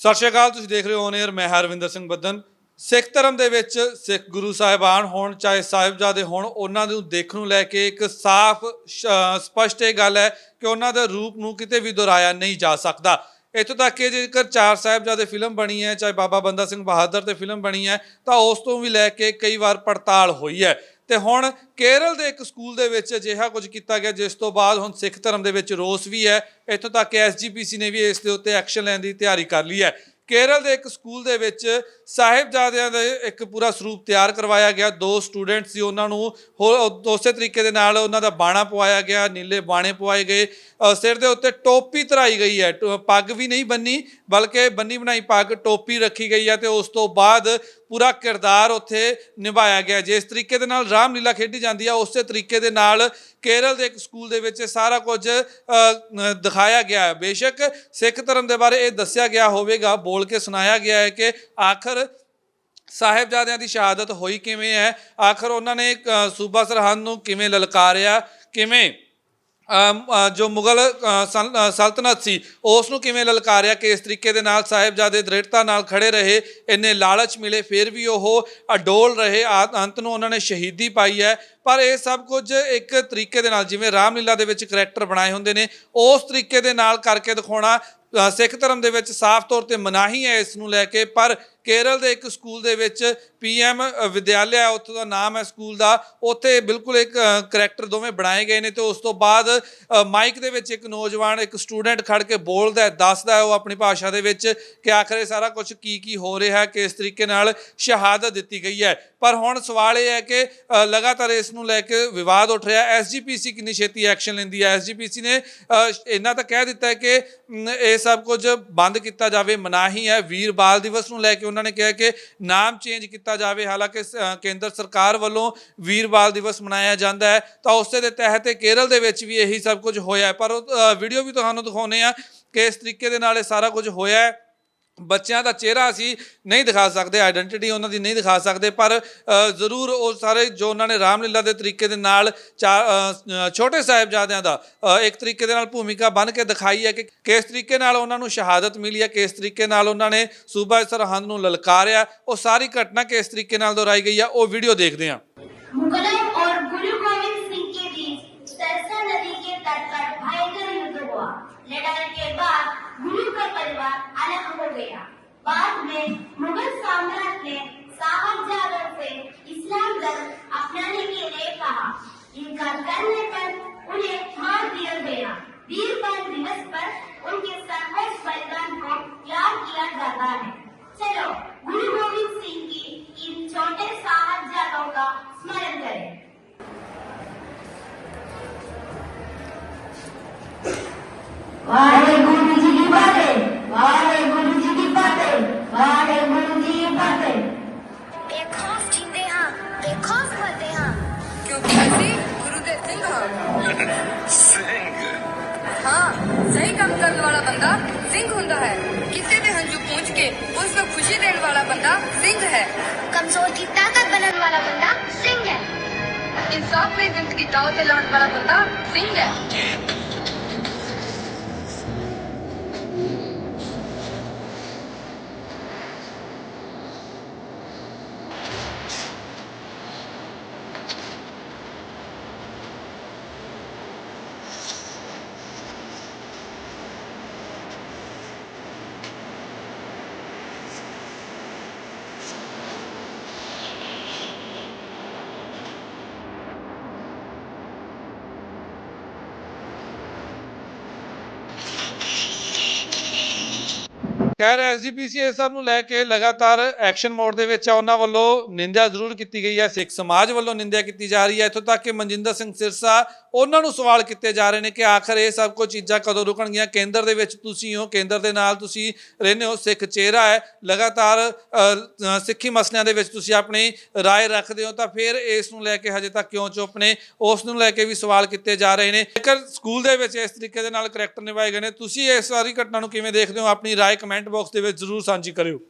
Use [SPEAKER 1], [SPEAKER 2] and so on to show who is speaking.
[SPEAKER 1] ਸਤਿ ਸ਼੍ਰੀ ਅਕਾਲ, ਤੁਸੀਂ ਦੇਖ ਰਹੇ ਹੋ ਓਨੇਅਰ ਮੈਂ ਹਰਵਿੰਦਰ ਸਿੰਘ ਬੱਦਨ। ਸਿੱਖ ਧਰਮ ਦੇ ਵਿੱਚ ਸਿੱਖ ਗੁਰੂ ਸਾਹਿਬਾਨ ਹੋਣ, ਚਾਹੇ ਸਾਹਿਬਜ਼ਾਦੇ ਹੋਣ, ਉਹਨਾਂ ਨੂੰ ਦੇਖਣ ਨੂੰ ਲੈ ਕੇ ਇੱਕ ਸਾਫ਼, ਸ਼- ਸਪਸ਼ਟ ਇਹ ਗੱਲ ਹੈ ਕਿ ਉਹਨਾਂ ਦੇ ਰੂਪ ਨੂੰ ਕਿਤੇ ਵੀ ਦੁਹਰਾਇਆ ਨਹੀਂ ਜਾ ਸਕਦਾ। ਇੱਥੋਂ ਤੱਕ ਕਿ ਜੇਕਰ ਚਾਰ ਸਾਹਿਬਜ਼ਾਦੇ ਫਿਲਮ ਬਣੀ ਹੈ, ਚਾਹੇ ਬਾਬਾ ਬੰਦਾ ਸਿੰਘ ਬਹਾਦਰ ਤੇ ਫਿਲਮ ਬਣੀ ਹੈ, ਤਾਂ ਉਸ ਤੋਂ ਵੀ ਲੈ ਕੇ ਕਈ ਵਾਰ ਪੜਤਾਲ ਹੋਈ ਹੈ। ਤੇ ਹੁਣ ਕੇਰਲ ਦੇ ਇੱਕ ਸਕੂਲ ਦੇ ਵਿੱਚ ਅਜਿਹਾ ਕੁਝ ਕੀਤਾ ਗਿਆ, ਜਿਸ ਤੋਂ ਬਾਅਦ ਹੁਣ ਸਿੱਖ ਧਰਮ ਦੇ ਵਿੱਚ ਰੋਸ ਵੀ ਹੈ। ਇੱਥੋਂ ਤੱਕ ਕਿ ਐਸਜੀਪੀਸੀ ਨੇ ਵੀ ਇਸ ਦੇ ਉੱਤੇ ਐਕਸ਼ਨ ਲੈਣ ਦੀ ਤਿਆਰੀ ਕਰ ਲਈ ਹੈ। ਕੇਰਲ ਦੇ ਇੱਕ ਸਕੂਲ ਦੇ ਵਿੱਚ ਸਾਹਿਬਜ਼ਾਦਿਆਂ ਦਾ ਇੱਕ ਪੂਰਾ ਸਰੂਪ ਤਿਆਰ ਕਰਵਾਇਆ ਗਿਆ। ਦੋ ਸਟੂਡੈਂਟ ਸੀ, ਉਹਨਾਂ ਨੂੰ ਹੋਰ ਉਸੇ ਤਰੀਕੇ ਦੇ ਨਾਲ ਉਹਨਾਂ ਦਾ ਬਾਣਾ ਪਵਾਇਆ ਗਿਆ, ਨੀਲੇ ਬਾਣੇ ਪਵਾਏ ਗਏ। ਸਿਰ ਦੇ ਉੱਤੇ ਟੋਪੀ ਧਰਾਈ ਗਈ ਹੈ। ਟੋ- ਪੱਗ ਵੀ ਨਹੀਂ ਬੰਨੀ, ਬਲਕਿ ਬੰਨੀ ਬਣਾਈ ਪੱਗ, ਟੋਪੀ ਰੱਖੀ ਗਈ ਹੈ ਤੇ ਉਸ ਤੋਂ ਬਾਅਦ ਪੂਰਾ ਕਿਰਦਾਰ ਉੱਥੇ ਨਿਭਾਇਆ ਗਿਆ ਜਿਸ ਤਰੀਕੇ ਦੇ ਨਾਲ ਰਾਮਲੀਲਾ ਖੇਡੀ ਜਾਂਦੀ ਹੈ ਉਸੇ ਤਰੀਕੇ ਦੇ ਨਾਲ ਕੇਰਲ ਦੇ ਇੱਕ ਸਕੂਲ ਦੇ ਵਿੱਚ ਸਾਰਾ ਕੁਝ ਦਿਖਾਇਆ ਗਿਆ ਹੈ। ਬੇਸ਼ੱਕ ਸਿੱਖ ਧਰਮ ਦੇ ਬਾਰੇ ਇਹ ਦੱਸਿਆ ਗਿਆ ਹੋਵੇਗਾ, ਬੋਲ ਕੇ ਸੁਣਾਇਆ ਗਿਆ ਹੈ ਕਿ ਆਖਰ ਸਾਹਿਬਜ਼ਾਦਿਆਂ ਦੀ ਸ਼ਹਾਦਤ ਹੋਈ ਕਿਵੇਂ ਹੈ? ਆਖਰ ਉਹਨਾਂ ਨੇ ਸੂਬਾ ਸਰਹੰਦ ਨੂੰ ਕਿਵੇਂ ਲਲਕਾਰਿਆ, ਕਿਵੇਂ ਜੋ ਮੁਗਲ ਅ, ਸਲਤਨਤ ਸੀ ਉਸ ਨੂੰ ਕਿਵੇਂ ਲਲਕਾਰਿਆ ਕਿ ਇਸ ਤਰੀਕੇ ਦੇ ਨਾਲ ਸਾਹਿਬਜ਼ਾਦੇ ਦ੍ਰਿੜਤਾ ਨਾਲ ਖੜੇ ਰਹੇ ਇੰਨੇ ਲਾਲਚ ਮਿਲੇ ਫਿਰ ਵੀ ਉਹ ਅਡੋਲ ਰਹੇ ਆ- ਅੰਤ ਨੂੰ ਉਹਨਾਂ ਨੇ ਸ਼ਹੀਦੀ ਪਾਈ ਹੈ। ਪਰ ਇਹ ਸਭ ਕੁਝ ਇੱਕ ਤਰੀਕੇ ਦੇ ਨਾਲ ਜਿਵੇਂ ਰਾਮਲੀਲਾ ਦੇ ਵਿੱਚ ਕਰੈਕਟਰ ਬਣਾਏ ਹੁੰਦੇ ਨੇ ਉਸ ਤਰੀਕੇ ਦੇ ਨਾਲ ਕਰਕੇ ਦਿਖਾਉਣਾ ਸਿੱਖ ਧਰਮ ਦੇ ਵਿੱਚ ਸਾਫ਼ ਤੌਰ ਤੇ ਮਨਾਹੀ ਹੈ ਇਸ ਨੂੰ ਲੈ ਕੇ, ਪਰ ਕੇਰਲ ਦੇ ਇੱਕ ਸਕੂਲ ਦੇ ਵਿੱਚ ਪੀਐਮ ਵਿਦਿਆਲਿਆ, ਉੱਥੋਂ ਦਾ ਨਾਮ ਹੈ ਸਕੂਲ ਦਾ, ਉੱਥੇ ਬਿਲਕੁਲ ਇੱਕ ਕਰੈਕਟਰ ਦੋਵੇਂ ਬਣਾਏ ਗਏ ਨੇ ਤੇ ਉਸ ਤੋਂ ਬਾਅਦ ਮਾਈਕ ਦੇ ਵਿੱਚ ਇੱਕ ਨੌਜਵਾਨ, ਇੱਕ ਸਟੂਡੈਂਟ ਖੜ ਕੇ ਬੋਲਦਾ ਹੈ, ਦੱਸਦਾ ਹੈ ਉਹ ਆਪਣੀ ਭਾਸ਼ਾ ਦੇ ਵਿੱਚ ਕਿ ਆਖਰ ਸਾਰਾ ਕੁਝ ਕੀ ਕੀ ਹੋ ਰਿਹਾ ਹੈ ਕਿਸ ਤਰੀਕੇ ਨਾਲ ਸ਼ਹਾਦਤ ਦਿੱਤੀ ਗਈ ਹੈ। ਪਰ ਹੁਣ ਸਵਾਲ ਇਹ ਹੈ ਕਿ ਲਗਾਤਾਰ ਇਸ ਨੂੰ ਲੈ ਕੇ ਵਿਵਾਦ ਉੱਠ ਰਿਹਾ। ਐਸਜੀਪੀਸੀ ਕਿੰਨੀ ਛੇਤੀ ਐਕਸ਼ਨ ਲੈਂਦੀ ਹੈ? ਐਸਜੀਪੀਸੀ ਨੇ ਇਹਨਾਂ ਇੰਨਾ ਤਾਂ ਕਹਿ ਦਿੱਤਾ ਹੈ ਕਿ ਇਹ ਸਭ ਕੁਝ ਬੰਦ ਕੀਤਾ ਜਾਵੇ ਮਨਾਹੀ ਹੈ ਵੀਰ ਬਾਲ ਦਿਵਸ ਨੂੰ ਲੈ ਕੇ ਉਹਨਾਂ ਨੇ ਕਿਹਾ ਕਿ ਨਾਮ ਚੇਂਜ ਕੀਤਾ ਜਾਵੇ। ਹਾਲਾਂਕਿ ਸ- ਕੇਂਦਰ ਸਰਕਾਰ ਵੱਲੋਂ ਵੀਰ ਬਾਲ ਦਿਵਸ ਮਨਾਇਆ ਜਾਂਦਾ ਹੈ। ਤਾਂ ਉਸੇ ਦੇ ਤਹਿਤ ਕੇਰਲ ਦੇ ਵਿੱਚ ਵੀ ਇਹੀ ਸਭ ਕੁਝ ਹੋਇਆ ਪਰ ਉਹ ਵੀਡੀਓ ਵੀ ਤੁਹਾਨੂੰ ਦਿਖਾਉਨੇ ਆ ਕਿ ਇਸ ਤਰੀਕੇ ਦੇ ਨਾਲ ਇਹ ਸਾਰਾ ਕੁਝ ਹੋਇਆ ਹੈ। ਬੱਚਿਆਂ ਦਾ ਚਿਹਰਾ ਅਸੀਂ ਨਹੀਂ ਦਿਖਾ ਸਕਦੇ ਆਇਡੈਂਟੀਟੀ ਉਹਨਾਂ ਦੀ ਨਹੀਂ ਦਿਖਾ ਸਕਦੇ ਪਰ ਅ, ਜ਼ਰੂਰ ਉਹ ਸਾਰੇ ਜੋ ਉਹਨਾਂ ਨੇ ਰਾਮਲੀਲਾ ਦੇ ਤਰੀਕੇ ਦੇ ਨਾਲ ਚਾ- ਅ, ਅ, ਛੋਟੇ ਸਾਹਿਬਜ਼ਾਦਿਆਂ ਦਾ ਅ, ਇੱਕ ਤਰੀਕੇ ਦੇ ਨਾਲ ਭੂਮਿਕਾ ਬਣ ਕੇ ਦਿਖਾਈ ਹੈ ਕਿ ਕਿਸ ਤਰੀਕੇ ਨਾਲ ਉਹਨਾਂ ਨੂੰ ਸ਼ਹਾਦਤ ਮਿਲੀ ਹੈ ਕਿਸ ਤਰੀਕੇ ਨਾਲ ਉਹਨਾਂ ਨੇ ਸੂਬਾ ਸਰਹੰਦ ਨੂੰ ਲਲਕਾਰਿਆ ਉਹ ਸਾਰੀ ਘਟਨਾ ਕਿਸ ਤਰੀਕੇ ਨਾਲ ਦੁਹਰਾਈ ਗਈ ਆ ਉਹ ਵੀਡੀਓ ਦੇਖਦੇ ਹਾਂ
[SPEAKER 2] मुगलों और गुरु गोविंद सिंह के बीच सरसा नदी के तट पर भयंकर युद्ध हुआ लड़ाई के बाद गुरु का परिवार अलग हो गया बाद में मुगल साम्राज्य ने साहबजादों से इस्लाम धर्म अपनाने के लिए कहा इनका करने पर उन्हें मार दिया गया वीरवार दिवस पर उनके सर्वोच्च बलिदान को याद किया जाता है. चलो, गुरु गोविंद सिंह की इन छोटे साहबजादों का स्मरण करें।
[SPEAKER 3] वाहे ਕੰਮ ਕਰਨ ਵਾਲਾ ਬੰਦਾ ਸਿੰਘ ਹੁੰਦਾ ਹੈ। ਕਿਸੇ ਦੇ ਹੰਝੂ ਪੂੰਝ ਕੇ ਉਸ ਨੂੰ ਖੁਸ਼ੀ ਦੇਣ ਵਾਲਾ ਬੰਦਾ ਸਿੰਘ ਹੈ।
[SPEAKER 2] ਕਮਜ਼ੋਰ ਦੀ ਤਾਕਤ ਬਣਨ ਵਾਲਾ ਬੰਦਾ ਸਿੰਘ ਹੈ।
[SPEAKER 3] ਇਨਸਾਫ ਲਈ ਜ਼ਿੰਦਗੀ ਦਾਅ ਤੇ ਲਾਉਣ ਵਾਲਾ ਬੰਦਾ ਸਿੰਘ ਹੈ।
[SPEAKER 1] ਖੈਰ ਐਸਜੀਪੀਸੀ ਇਸ ਸਭ ਨੂੰ ਲੈ ਕੇ ਲਗਾਤਾਰ ਐਕਸ਼ਨ ਮੋਡ ਦੇ ਵਿੱਚ ਆ ਉਹਨਾਂ ਵੱਲੋਂ ਨਿੰਦਿਆ ਜ਼ਰੂਰ ਕੀਤੀ ਗਈ ਹੈ ਸਿੱਖ ਸਮਾਜ ਵੱਲੋਂ ਨਿੰਦਿਆ ਕੀਤੀ ਜਾ ਰਹੀ ਹੈ ਇੱਥੋਂ ਤੱਕ ਕਿ ਮਨਜਿੰਦਰ ਸਿੰਘ ਸਿਰਸਾ ਉਹਨਾਂ ਨੂੰ ਸਵਾਲ ਕੀਤੇ ਜਾ ਰਹੇ ਨੇ ਕਿ ਆਖਰ ਇਹ ਸਭ ਕੁਝ ਚੀਜ਼ਾਂ ਕਦੋਂ ਰੁਕਣਗੀਆਂ ਕੇਂਦਰ ਦੇ ਵਿੱਚ ਤੁਸੀਂ ਹੋ ਕੇਂਦਰ ਦੇ ਨਾਲ ਤੁਸੀਂ ਰਹਿੰਦੇ ਹੋ ਸਿੱਖ ਚਿਹਰਾ ਹੈ ਲਗਾਤਾਰ ਅ, ਅ, ਸਿੱਖੀ ਮਸਲਿਆਂ ਦੇ ਵਿੱਚ ਤੁਸੀਂ ਆਪਣੀ رائے ਰੱਖਦੇ ਹੋ ਤਾਂ ਫਿਰ ਇਸ ਨੂੰ ਲੈ ਕੇ ਹਜੇ ਤੱਕ ਕਿਉਂ ਚੁੱਪ ਨੇ ਉਸ ਨੂੰ ਲੈ ਕੇ ਵੀ ਸਵਾਲ ਕੀਤੇ ਜਾ ਰਹੇ ਨੇ ਜੇਕਰ ਸਕੂਲ ਦੇ ਵਿੱਚ ਇਸ ਤਰੀਕੇ ਦੇ ਨਾਲ ਕਰੈਕਟਰ ਨਿਭਾਏ ਗਏ ਨੇ ਤੁਸੀਂ ਇਸ ਸਾਰੀ ਘਟਨਾ ਨੂੰ ਕਿਵੇਂ ਦੇਖਦੇ ਹੋ ਆਪਣੀ رائے ਕਮੈਂਟ ਬਾਕਸ ਦੇ ਵਿੱਚ ਜ਼ਰੂਰ ਸਾਂਝੀ ਕਰਿਓ।